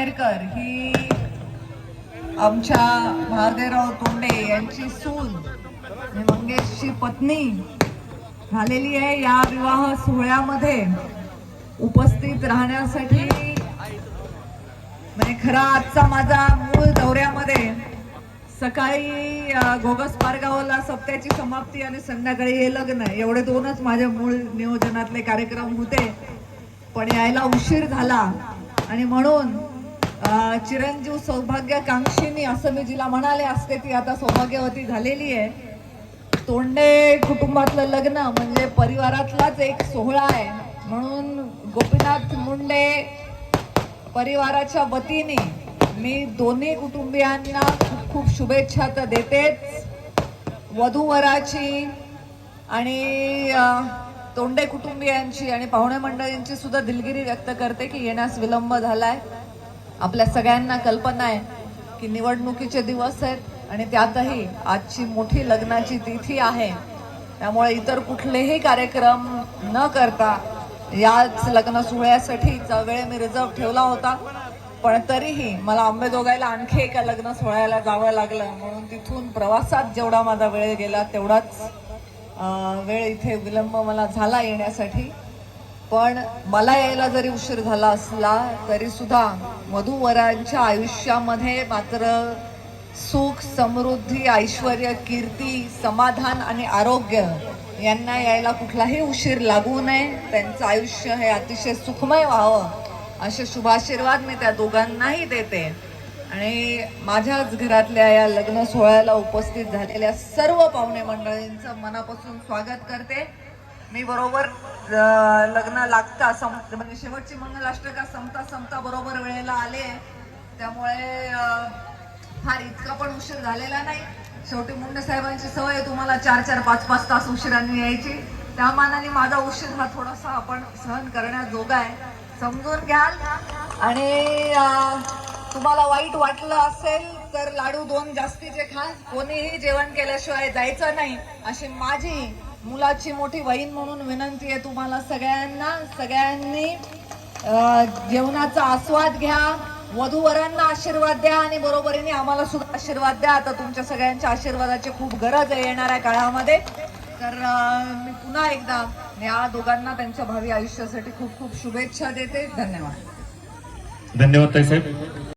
आंबेडकर ही आमच्या महादेवराव तोंडे यांची सून मंगेशची पत्नी झालेली आहे या विवाह सोहळ्यामध्ये उपस्थित राहण्यासाठी. म्हणजे खरा आजचा माझा मूळ दौऱ्यामध्ये सकाळी घोगस पारगावला सप्त्याची समाप्ती आणि संध्याकाळी हे लग्न एवढे दोनच माझ्या मूळ नियोजनातले कार्यक्रम होते. पण यायला उशीर झाला आणि म्हणून चिरंजीव सौभाग्यकांक्षिनी असं मी जिला म्हणाले असते ती आता सौभाग्यवती झालेली आहे. तोंडे कुटुंबातलं लग्न म्हणजे परिवारातलाच एक सोहळा आहे. म्हणून गोपीनाथ मुंडे परिवाराच्या वतीने मी दोन्ही कुटुंबियांना खूप खूप शुभेच्छा तर देतेच. वधूवराची आणि तोंडे कुटुंबियांची आणि पाहुणे मंडळींची सुद्धा दिलगिरी व्यक्त करते की येण्यास विलंब झाला आहे आपल्या सगळ्यांना कल्पना आहे की निवडणुकीचे दिवस आहेत आणि त्यातही आजची मोठी लग्नाची तिथी आहे. त्यामुळे इतर कुठलेही कार्यक्रम न करता याच लग्न सोहळ्यासाठीचा वेळ मी रिझर्व ठेवला होता. पण तरीही मला आंबेजोगाईला आणखी एका लग्न सोहळ्याला जावं लागलं. म्हणून तिथून प्रवासात जेवढा माझा वेळ गेला तेवढाच वेळ इथे विलंब मला झाला येण्यासाठी. पण मला यायला जरी उशीर झाला असला तरी सुद्धा वधूवरांच्या आयुष्यामध्ये मात्र सुख समृद्धी ऐश्वर कीर्ती समाधान आणि आरोग्य यांना यायला कुठलाही उशीर लागू नये. त्यांचं आयुष्य हे अतिशय सुखमय व्हावं असे शुभाशीर्वाद मी त्या दोघांनाही देते. आणि माझ्याच घरातल्या या लग्न सोहळ्याला उपस्थित झालेल्या सर्व पाहुणे मंडळींचं मनापासून स्वागत करते. मी बरोबर लग्न लागता सम म्हणजे शेवटची मंगलाष्टका संपता संपता बरोबर वेळेला आले. त्यामुळे फार इतका पण उशीर झालेला नाही. शेवटी मुंडे साहेबांची सवय तुम्हाला चार चार पाच पाच तास उशिरांनी यायची. त्या मानाने माझा उशीर हा थोडासा आपण सहन करण्याजोगा आहे. समजून घ्याल. आणि तुम्हाला वाईट वाटलं असेल तर लाडू दोन जास्तीचे खा. कोणीही जेवण केल्याशिवाय जायचं नाही. अशी माझी मुलाची मोठी बहीण म्हणून विनंती आहे तुम्हाला सगळ्यांना सगळ्यांनी जेवणाचा आस्वाद घ्या वधूवरांना आशीर्वाद द्या आणि बरोबरीने आम्हाला सुद्धा आशीर्वाद द्या. आता तुमच्या सगळ्यांच्या आशीर्वादाची खूप गरज आहे येणाऱ्या काळामध्ये. तर मी पुन्हा एकदा या दोघांना त्यांच्या भावी आयुष्यासाठी खूप खूप शुभेच्छा देते. धन्यवाद. धन्यवाद साहेब.